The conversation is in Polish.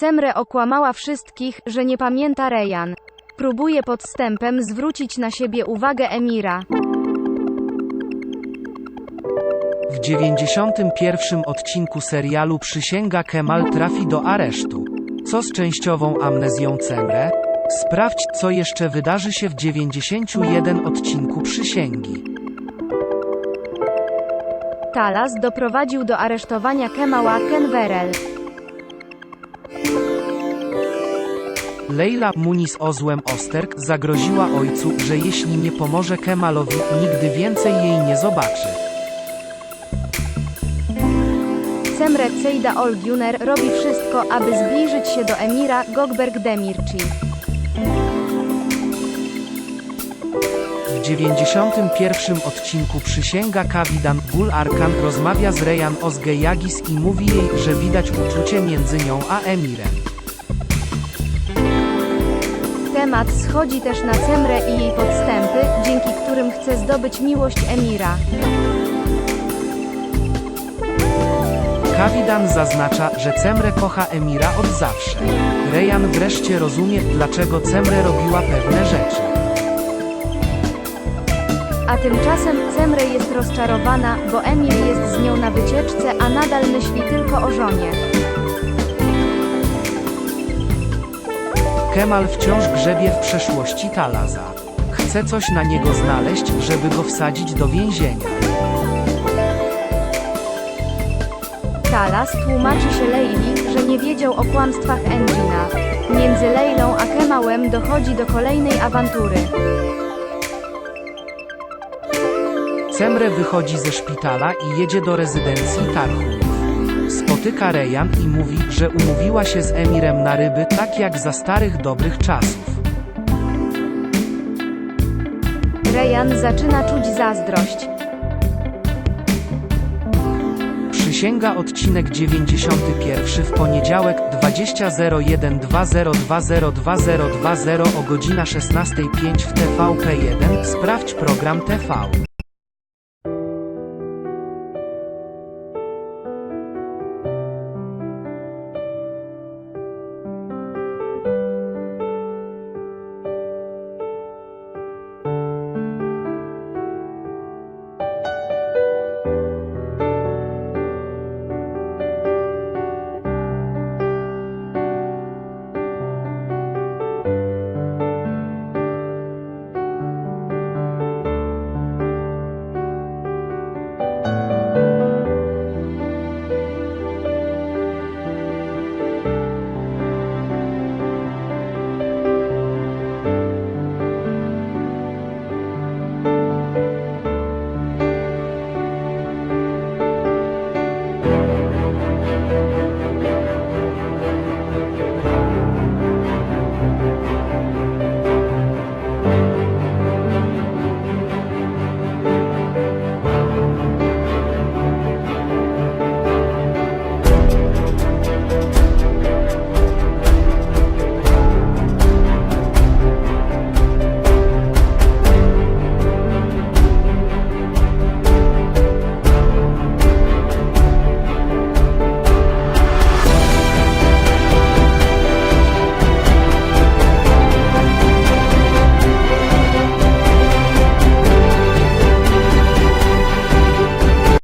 Cemre okłamała wszystkich, że nie pamięta Rejan. Próbuje podstępem zwrócić na siebie uwagę Emira. W 91 odcinku serialu Przysięga Kemal trafi do aresztu. Co z częściową amnezją Cemre? Sprawdź, co jeszcze wydarzy się w 91 odcinku Przysięgi. Talas doprowadził do aresztowania Kemała Kenwerel. Leila Muniz Ozłem Osterk zagroziła ojcu, że jeśli nie pomoże Kemalowi, nigdy więcej jej nie zobaczy. Cemre Ceyda Olguner robi wszystko, aby zbliżyć się do Emira Gogberg Demirci. W 91 odcinku Przysięga Kawidan Gul Arkan rozmawia z Rejan Ozgejagis i mówi jej, że widać uczucie między nią a Emirem. Temat schodzi też na Cemrę i jej podstępy, dzięki którym chce zdobyć miłość Emira. Kawidan zaznacza, że Cemre kocha Emira od zawsze. Rejan wreszcie rozumie, dlaczego Cemre robiła pewne rzeczy. A tymczasem Cemre jest rozczarowana, bo Emir jest z nią na wycieczce, a nadal myśli tylko o żonie. Kemal wciąż grzebie w przeszłości Talaza. Chce coś na niego znaleźć, żeby go wsadzić do więzienia. Talas tłumaczy się Leili, że nie wiedział o kłamstwach Engina. Między Leilą a Kemałem dochodzi do kolejnej awantury. Cemre wychodzi ze szpitala i jedzie do rezydencji Tarchów. Spotyka Rejan i mówi, że umówiła się z Emirem na ryby tak jak za starych dobrych czasów. Rejan zaczyna czuć zazdrość. Przysięga odcinek 91 w poniedziałek 20.01.20202020 o godzina 16.05 w TVP1 sprawdź program TV.